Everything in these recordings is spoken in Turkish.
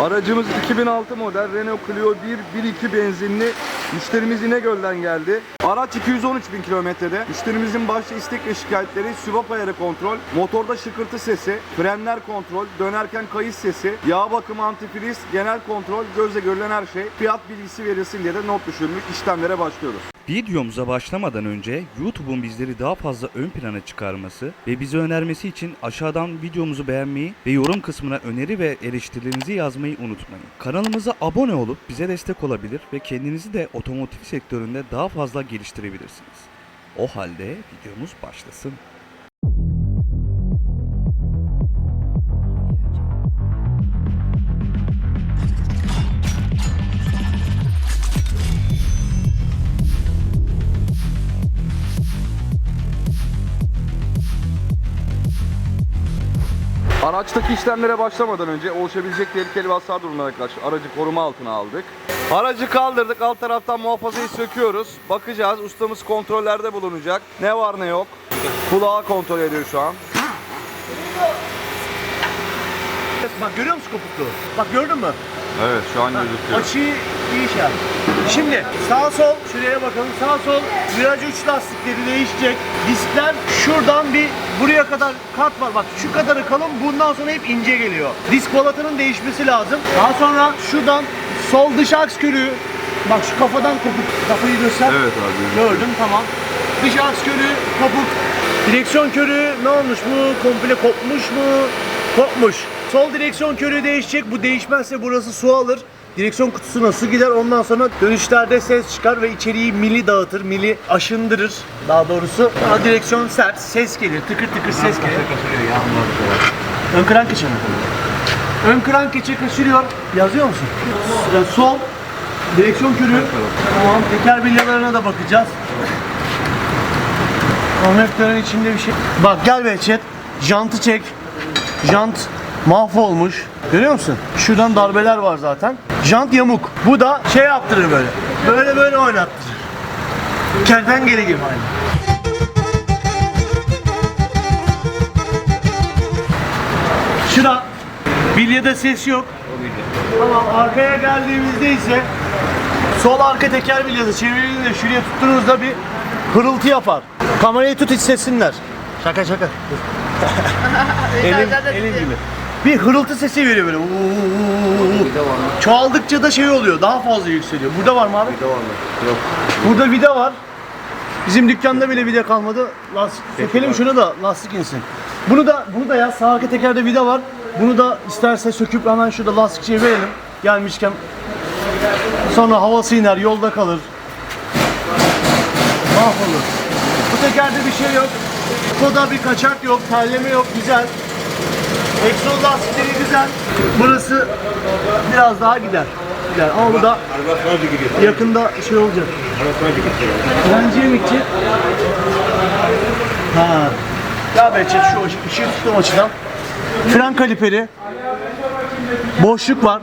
Aracımız 2006 model Renault Clio 1 1.2 benzinli. Müşterimiz İnegöl'den geldi. Araç 213 bin kilometrede. Müşterimizin başta istek ve şikayetleri sübap ayarı kontrol, motorda şıkırtı sesi, frenler kontrol, dönerken kayış sesi, yağ bakımı antifriz, genel kontrol, gözle görülen her şey. Fiyat bilgisi verilsin diye de not düşürmüş. İşlemlere başlıyoruz. Videomuza başlamadan önce YouTube'un bizleri daha fazla ön plana çıkarması ve bizi önermesi için aşağıdan videomuzu beğenmeyi ve yorum kısmına öneri ve eleştirilerinizi yazmayı unutmayın. Kanalımıza abone olup bize destek olabilir ve kendinizi de otomotiv sektöründe daha fazla geliştirebilirsiniz. O halde videomuz başlasın. Araçtaki işlemlere başlamadan önce oluşabilecek tehlikeli ve hasar durumlarına karşı aracı koruma altına aldık. Aracı kaldırdık. Alt taraftan muhafazayı söküyoruz. Bakacağız. Ustamız kontrollerde bulunacak. Ne var ne yok. Kulağı kontrol ediyor şu an. Bak görüyor musun kopukluğu? Bak gördün mü? Evet şu an gözüküyor. Açıyı iyi şey yap. Şimdi sağ sol şuraya bakalım. Sağ sol viraj uç lastikleri değişecek. Diskler şuradan bir buraya kadar kat var. Bak şu kadarı kalın bundan sonra hep ince geliyor. Disk balatının değişmesi lazım. Daha sonra şuradan sol dış aks körüğü. Bak şu kafadan kopuk. Kafayı göster. Evet abi. Gördüm tamam. Dış aks körüğü kopuk. Direksiyon körüğü ne olmuş bu? Komple kopmuş mu? Kopmuş. Sol direksiyon körüğü değişecek. Bu değişmezse burası su alır. Direksiyon kutusuna su gider. Ondan sonra dönüşlerde ses çıkar ve içeriği mili dağıtır, mili aşındırır. Daha doğrusu. Sonra direksiyon sert, ses gelir. Tıkır tıkır ses gelir. Ön kran keçe mi? Ön kran keçe kaçırıyor. Yazıyor musun? Yani sol direksiyon körüğü. Tamam. Teker bilyalarına da bakacağız. Konvektörün içinde bir şey. Bak gel Behçet. Jantı çek. Jant mahvolmuş. Görüyor musun? Şuradan darbeler var zaten. Jant yamuk. Bu da şey yaptırır böyle. Böyle böyle oynattırır. Kertenkele gibi aynı. Şura. Bilyede ses yok. Tamam arkaya geldiğimizde ise sol arka teker bilyası çevirdiğinizde şuraya tuttuğunuzda bir hırıltı yapar. Kamerayı tut hissetsinler. Şaka şaka. elim, elim gibi. Bir hırıltı sesi veriyor böyle. Uuu. Çoğaldıkça da şey oluyor. Daha fazla yükseliyor. Burada var mı abi? Vida var mı? Burada vida var. Bizim dükkanda bile vida kalmadı. Lastik sökelim şunu da lastik insin. Bunu da bunu da ya sağ arka tekerde vida var. Bunu da isterse söküp hemen şurada lastikçiye verelim. Gelmişken sonra havası iner, yolda kalır. Mahvolur. Bu tekerde bir şey yok. Koda bir kaçak yok, terleme yok, güzel. Egzoz lastikleri güzel. Burası biraz daha gider. Gider ama bu da yakında şey olacak. Gidecek? Ha. Ya Behçet şu ışığı tuttum açıdan. Fren kaliperi. Boşluk var.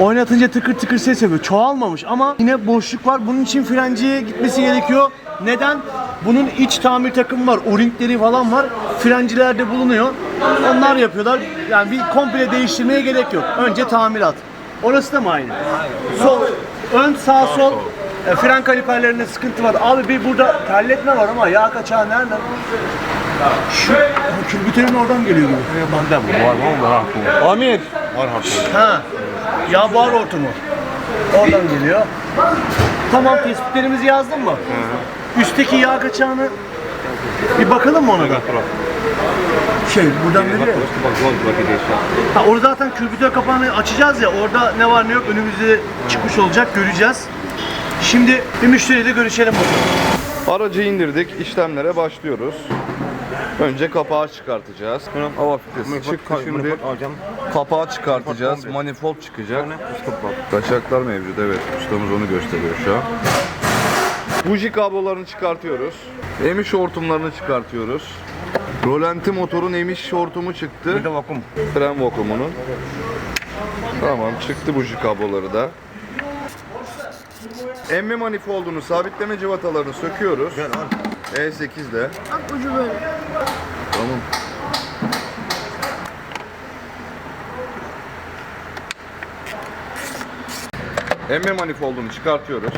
Oynatınca tıkır tıkır ses yapıyor. Çoğalmamış ama yine boşluk var. Bunun için frenciye gitmesi gerekiyor. Neden? Bunun iç tamir takımı var. O-ringleri falan var. Frencilerde bulunuyor. Onlar yapıyorlar. Yani bir komple değiştirmeye gerek yok. Önce tamirat. Orası da mı aynı? Sol, ön sağ sol e, fren kaliperlerinde sıkıntı var. Abi bir burada terletme var ama yağ kaçağı nereden? Şu külbüterin oradan geliyor gibi. Amir. Ha. Yağ buhar hortumu. Oradan geliyor. Tamam tespitlerimizi yazdın mı? Üstteki yağ kaçağını bir bakalım mı ona da? Şey buradan. Ha orada zaten külbütör kapağını açacağız ya orada ne var ne yok önümüzde çıkmış olacak göreceğiz. Şimdi bir müşteriyle görüşelim bakalım. Aracı indirdik. İşlemlere başlıyoruz. Önce kapağı çıkartacağız. Hava filtresi çıktı şimdi. Kapağı çıkartacağız. Manifold çıkacak. Kaçaklar mevcut evet. Ustamız onu gösteriyor şu an. Buji kablolarını çıkartıyoruz. Emiş hortumlarını çıkartıyoruz. Rolanti motorun emiş hortumu çıktı. Bir de vakum. Fren vakumunun. Tamam çıktı buji kabloları da. Emme manifoldunu, sabitleme civatalarını söküyoruz. E8 ile. Bak ucu böyle. Tamam. emme manifoldunu çıkartıyoruz.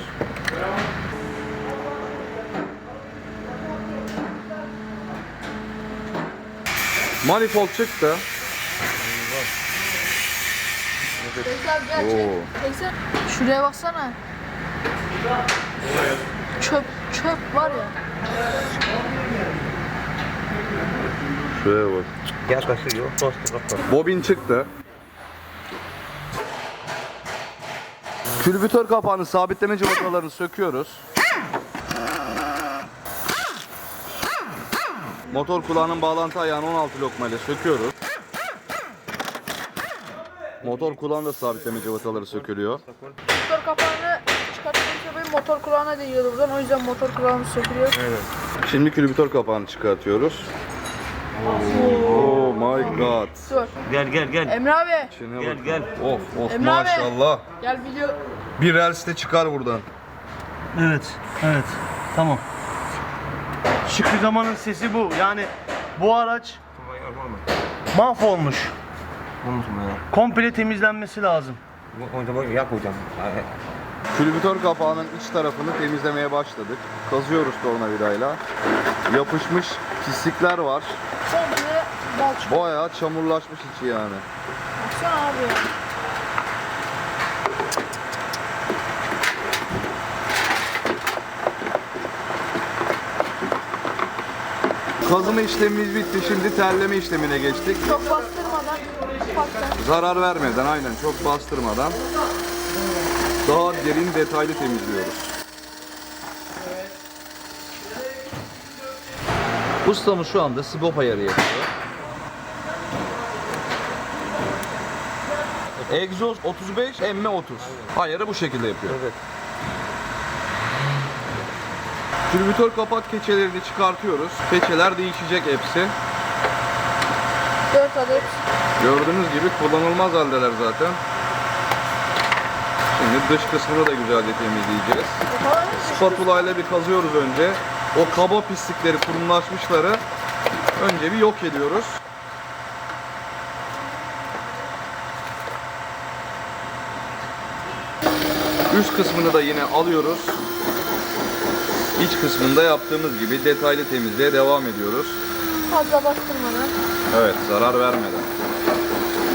Manifold çıktı. Oo. Şuraya baksana. Çöp çöp var ya. Şuraya bak. Yaklaşıyor. Bobin çıktı. Külbütör kapağını sabitleme cıvatalarını söküyoruz. Motor kulağının bağlantı ayağını 16 lokma ile söküyoruz. Motor kulağında sabitleme cıvataları sökülüyor. Motor kapağını çıkartınca benim motor kulağına değiyordu buradan. O yüzden motor kulağımız sökülüyor. Şimdi külbütör kapağını çıkartıyoruz. Oh my god. Dur. Gel gel gel. Emre abi. İçine Gel, bak. gel. Of of Emre abi. maşallah. Gel video. Bir rels de çıkar buradan. Evet, evet. Tamam. Şükrü Zaman'ın sesi bu. Yani bu araç mahvolmuş. Komple temizlenmesi lazım. Külbütör kapağının iç tarafını temizlemeye başladık. Kazıyoruz tornavidayla. Yapışmış pislikler var. Bayağı çamurlaşmış içi yani. Baksana abi Kazıma işlemimiz bitti. Şimdi terleme işlemine geçtik. Çok bastırmadan. Ufaktan. Zarar vermeden aynen çok bastırmadan daha derin detaylı temizliyoruz. Ustamız şu anda sibop ayarı yapıyor. Egzoz 35, emme 30. Ayarı bu şekilde yapıyor. Evet. Külbütör kapak keçelerini çıkartıyoruz. Keçeler değişecek hepsi. 4 adet. Gördüğünüz gibi kullanılmaz haldeler zaten. Şimdi dış kısmını da güzelce temizleyeceğiz. Spatula ile bir kazıyoruz önce. O kaba pislikleri, kurumlaşmışları önce bir yok ediyoruz. Üst kısmını da yine alıyoruz. İç kısmında yaptığımız gibi detaylı temizliğe devam ediyoruz. Fazla bastırmadan. Evet, zarar vermeden.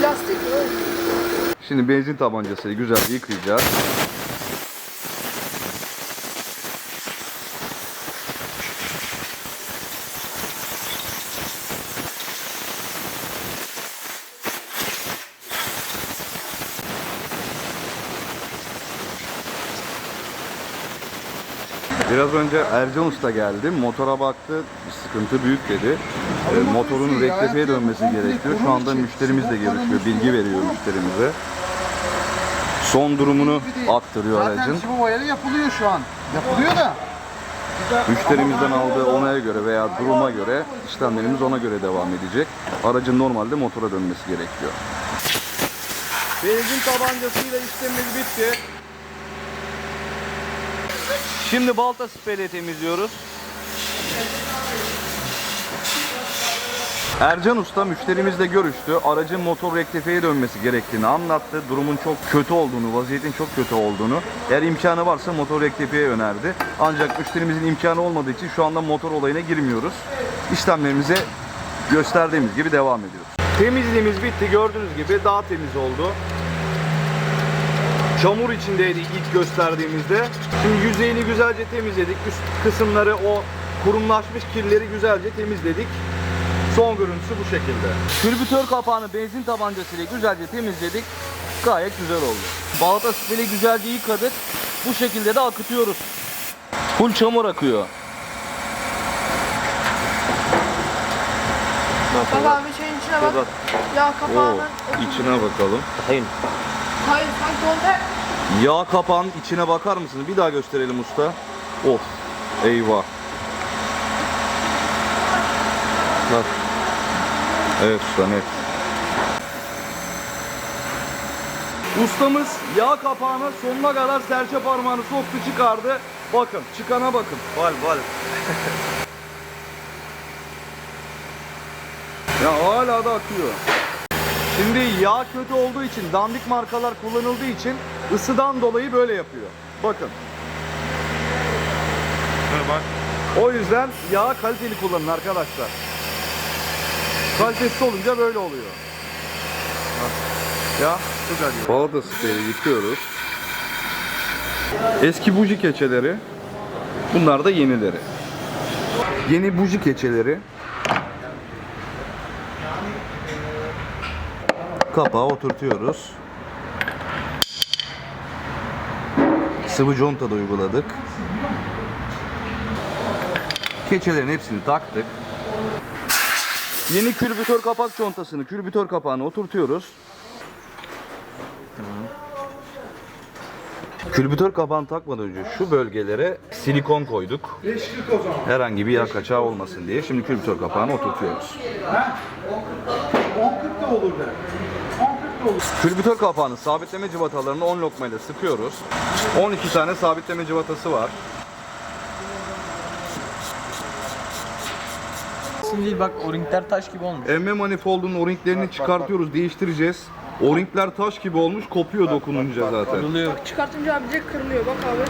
Plastik öyle. Şimdi benzin tabancasıyla güzel yıkayacağız. Biraz önce Ercan Usta geldi. Motora baktı. Bir sıkıntı büyük dedi. E, motorun rektifiye dönmesi gerekiyor. Şu anda müşterimizle görüşüyor. Bilgi veriyor müşterimize. Son durumunu aktarıyor Zaten aracın. bu ayarı yapılıyor şu an. Yapılıyor da. Müşterimizden aldığı onaya göre veya duruma göre işlemlerimiz ona göre devam edecek. Aracın normalde motora dönmesi gerekiyor. Benzin tabancasıyla işlemimiz bitti. Şimdi balta spreyle temizliyoruz. Ercan Usta müşterimizle görüştü. Aracın motor rektifiye dönmesi gerektiğini anlattı. Durumun çok kötü olduğunu, vaziyetin çok kötü olduğunu. Eğer imkanı varsa motor rektifiye önerdi. Ancak müşterimizin imkanı olmadığı için şu anda motor olayına girmiyoruz. İşlemlerimize gösterdiğimiz gibi devam ediyoruz. Temizliğimiz bitti. Gördüğünüz gibi daha temiz oldu. Çamur içindeydi ilk gösterdiğimizde. Şimdi yüzeyini güzelce temizledik. Üst kısımları o kurumlaşmış kirleri güzelce temizledik. Son görüntüsü bu şekilde. Külbütör kapağını benzin tabancasıyla güzelce temizledik. Gayet güzel oldu. Balata spreli güzelce yıkadık. Bu şekilde de akıtıyoruz. Full çamur akıyor. Bak abi şeyin içine bak. Ya Oo, kapağının. içine bakalım. Hayır. Hayır sen kontak. Yağ kapağının içine bakar mısınız? Bir daha gösterelim usta. Of. Eyvah. Bak. Evet usta net. Ustamız yağ kapağını sonuna kadar serçe parmağını soktu çıkardı. Bakın çıkana bakın. Bal bal. Ya hala da akıyor. Şimdi yağ kötü olduğu için, dandik markalar kullanıldığı için ısıdan dolayı böyle yapıyor. Bakın. bak. O yüzden yağ kaliteli kullanın arkadaşlar. Kalitesiz olunca böyle oluyor. Ya güzel. Balata spreyi yıkıyoruz. Eski buji keçeleri. Bunlar da yenileri. Yeni buji keçeleri. Kapağı oturtuyoruz. Sıvı conta da uyguladık. Keçelerin hepsini taktık. Yeni külbütör kapak contasını, külbütör kapağını oturtuyoruz. Külbütör kapağını takmadan önce şu bölgelere silikon koyduk. Herhangi bir yağ kaçağı olmasın diye. Şimdi külbütör kapağını oturtuyoruz. 10.40 da olur be. 10.40 da olur. Külbütör kapağını sabitleme cıvatalarını 10 lokmayla sıkıyoruz. 12 tane sabitleme cıvatası var. Şimdi bak o taş gibi olmuş. Emme manifoldun o-ringlerini çıkartıyoruz, değiştireceğiz. O-ringler taş gibi olmuş, kopuyor dokununca zaten. Kırılıyor. Çıkartınca abi direkt kırılıyor bak abi.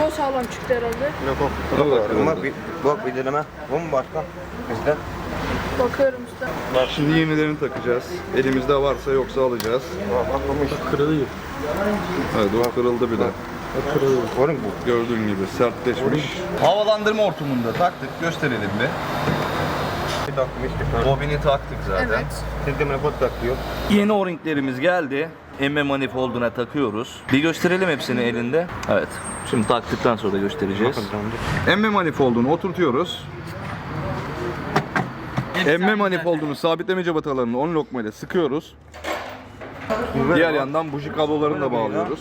Yo sağlam çıktı herhalde. Yok yok. Bir, bak bir deneme. Bu mu başka? Bizde. Bakıyorum usta. Şimdi yenilerini takacağız. Elimizde varsa yoksa alacağız. Bak bak kırılıyor. Evet o kırıldı bir de. Kırılıyor. Oğlum bu. Gördüğün gibi sertleşmiş. Havalandırma hortumunu da taktık. Gösterelim bir. Bir dakika işte. Bobini taktık zaten. Evet. Sizde menopot takıyor. Yeni o-ringlerimiz geldi. Emme manifolduna takıyoruz. Bir gösterelim hepsini elinde. Evet. Şimdi taktıktan sonra göstereceğiz. Bakın döndü. Emme manifoldunu oturtuyoruz. Emme manifoldunu sabitleme cıvatalarını 10 lokma ile sıkıyoruz. Diğer yandan buji kablolarını da bağlıyoruz.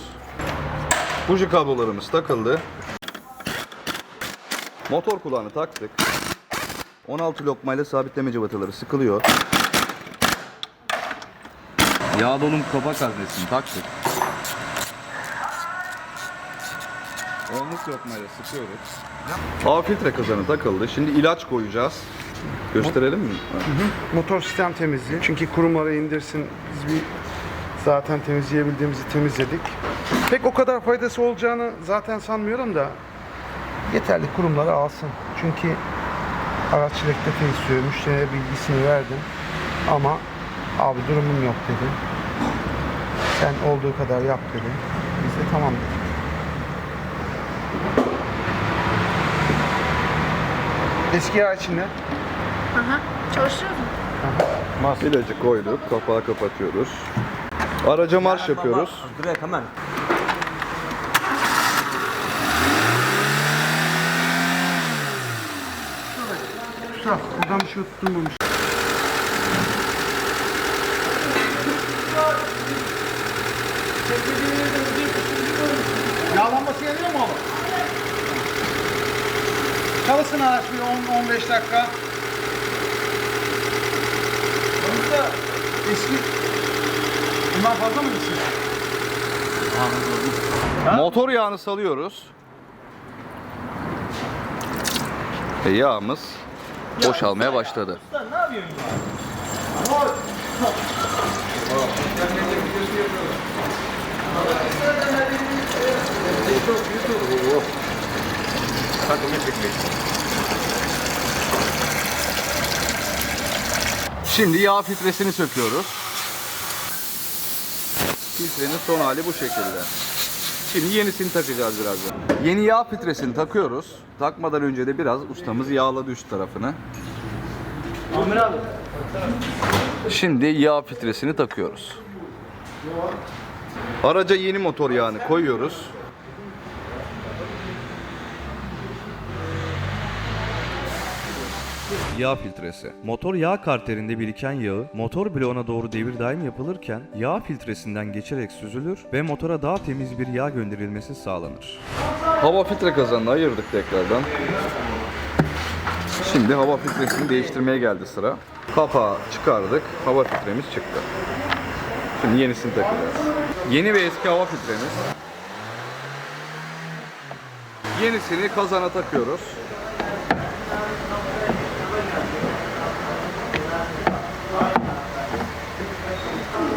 Buji kablolarımız takıldı. Motor kulağını taktık. 16 lokma ile sabitleme cıvataları sıkılıyor. Yağ dolum kapak haznesini taktık. 10'luk lokmayla sıkıyoruz. Hava filtre kazanı takıldı. Şimdi ilaç koyacağız. Gösterelim mi? Motor sistem temizliği. Çünkü kurumaları indirsin. Biz bir zaten temizleyebildiğimizi temizledik. Pek o kadar faydası olacağını zaten sanmıyorum da yeterli kurumları alsın. Çünkü araç elektrikte istiyor. Müşteriye bilgisini verdim. Ama abi durumum yok dedi. Sen olduğu kadar yap dedi. Biz de tamam dedik. Eski yağ içinde. Aha. Çalışıyor mu? İlacı koyduk. Kapağı kapatıyoruz. Araca marş yapıyoruz. Direkt hemen. Usta buradan bir şey tutturmamış. Yağlanması yanıyor mu oğlum? Çalışsın araç bir 10-15 dakika. Sonuçta eski bundan fazla mı gitsin? Motor yağını salıyoruz. Ve yağımız boşalmaya başladı. Şimdi yağ filtresini söküyoruz. Filtrenin son hali bu şekilde. Şimdi yenisini takacağız birazdan. Yeni yağ filtresini takıyoruz. Takmadan önce de biraz ustamız yağladı üst tarafını. Şimdi yağ filtresini takıyoruz. Araca yeni motor yağını koyuyoruz. Yağ filtresi. Motor yağ karterinde biriken yağı motor bloğuna doğru devir daim yapılırken yağ filtresinden geçerek süzülür ve motora daha temiz bir yağ gönderilmesi sağlanır. Hava filtre kazanını ayırdık tekrardan. Şimdi hava filtresini değiştirmeye geldi sıra. Kapağı çıkardık. Hava filtremiz çıktı. Şimdi yenisini takacağız. Yeni ve eski hava filtremiz. Yenisini kazana takıyoruz.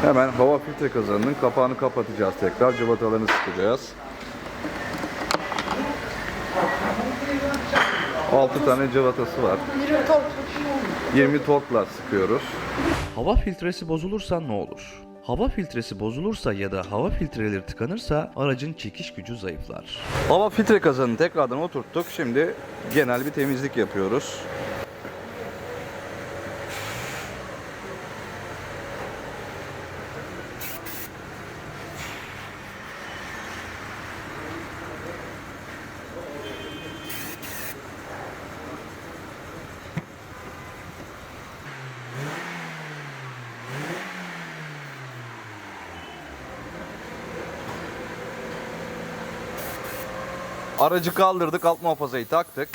Hemen hava filtre kazanının kapağını kapatacağız tekrar. Cıvatalarını sıkacağız. 6 tane cıvatası var. 20 tork. 20 torkla sıkıyoruz. Hava filtresi bozulursa ne olur? Hava filtresi bozulursa ya da hava filtreleri tıkanırsa aracın çekiş gücü zayıflar. Hava filtre kazanını tekrardan oturttuk. Şimdi genel bir temizlik yapıyoruz. Aracı kaldırdık, alt muhafazayı taktık.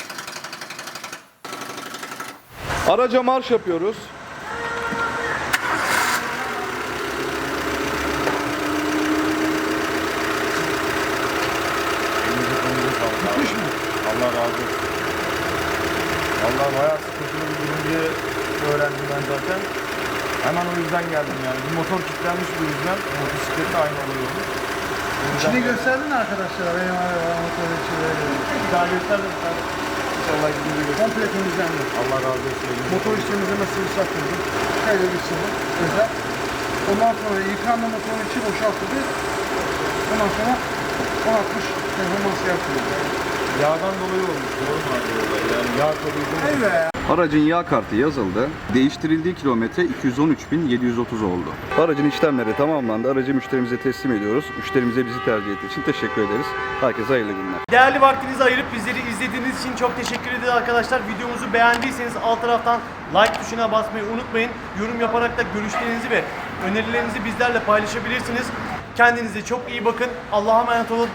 Araca marş yapıyoruz. Allah razı olsun. Allah bayağı sıkıntılı bir durum diye öğrendim ben zaten. Hemen o yüzden geldim yani. Bir motor kilitlenmiş bu yüzden. Motosiklette aynı oluyor. İçini gösterdin arkadaşlara. Benim araba motor içi Bir daha gösterdim. İnşallah gidince göstereyim. Komple temizlendi. Allah razı olsun. Motor iç temizleme sıvısı atıldı. Şöyle sıvı. Özel. Ondan sonra yıkanma motorun içi boşaltıldı. Ondan sonra 1060 performans yapıldı. Yağdan dolayı olmuş. Doğru mu abi? Yani yağ tabii Evet. Aracın yağ kartı yazıldı. Değiştirildiği kilometre 213.730 oldu. Aracın işlemleri tamamlandı. Aracı müşterimize teslim ediyoruz. Müşterimize bizi tercih ettiği için teşekkür ederiz. Herkese hayırlı günler. Değerli vaktinizi ayırıp bizleri izlediğiniz için çok teşekkür ederiz arkadaşlar. Videomuzu beğendiyseniz alt taraftan like tuşuna basmayı unutmayın. Yorum yaparak da görüşlerinizi ve önerilerinizi bizlerle paylaşabilirsiniz. Kendinize çok iyi bakın. Allah'a emanet olun.